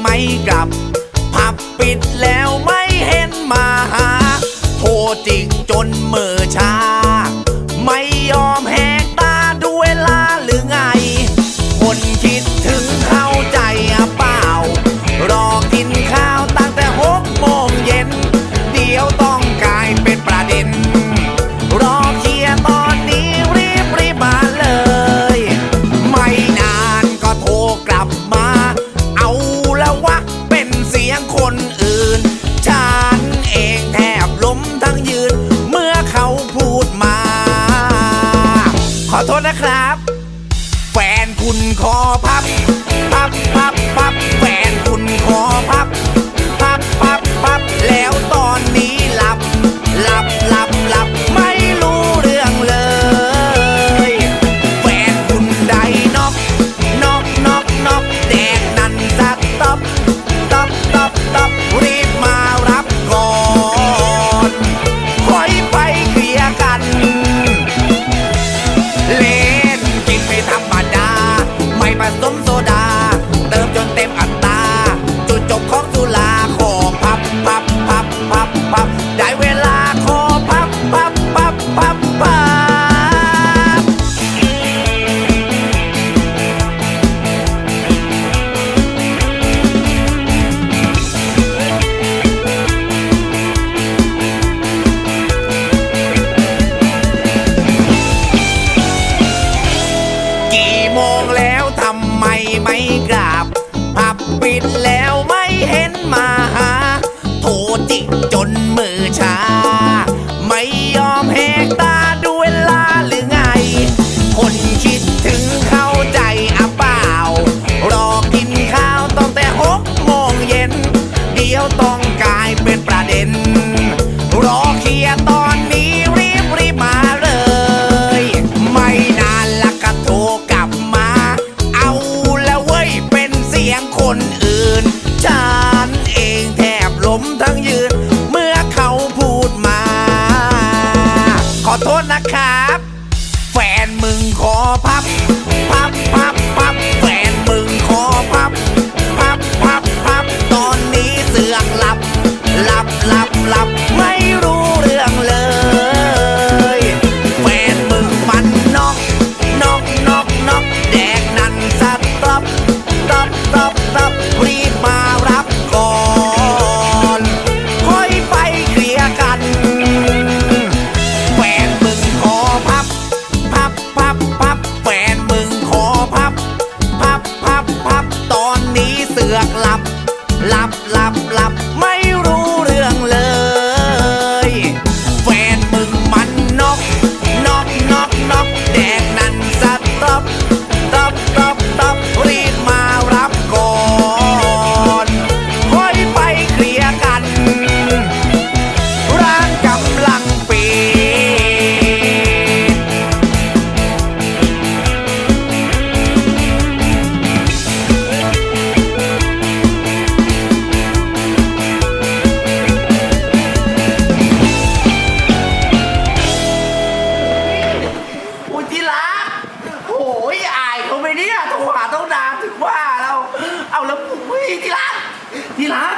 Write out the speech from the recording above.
ไม่กลับพับปิดแล้วไม่เห็นมาหา โทรจริง อโทษนะครับ แฟนคุณขอพับ พับ พับ พับ แฟนคุณขอพับ ไม่กราบพับปิดแล้วไม่เห็นมาหา โทรจิกจนมือชา ไม่ยอมแหกตาด้วยลาหรือไง คนคิดถึงเข้าใจอะเปล่า รอกินข้าวตั้งแต่หกโมงเย็น เดี๋ยวต้องกลายเป็นประเด็น รอเคลียร์ตอน คนอื่น ฉันเองแทบล้มทั้งยืน เมื่อเขาพูดมา ขอโทษนะครับ แฟนมึงขอพับ หลับหลับหลับ อ้ยอายเขาไหมเนี่ยโทรหาต้องนานถึงว่าเรา เอาแล้วอุ้ยที่รักที่รัก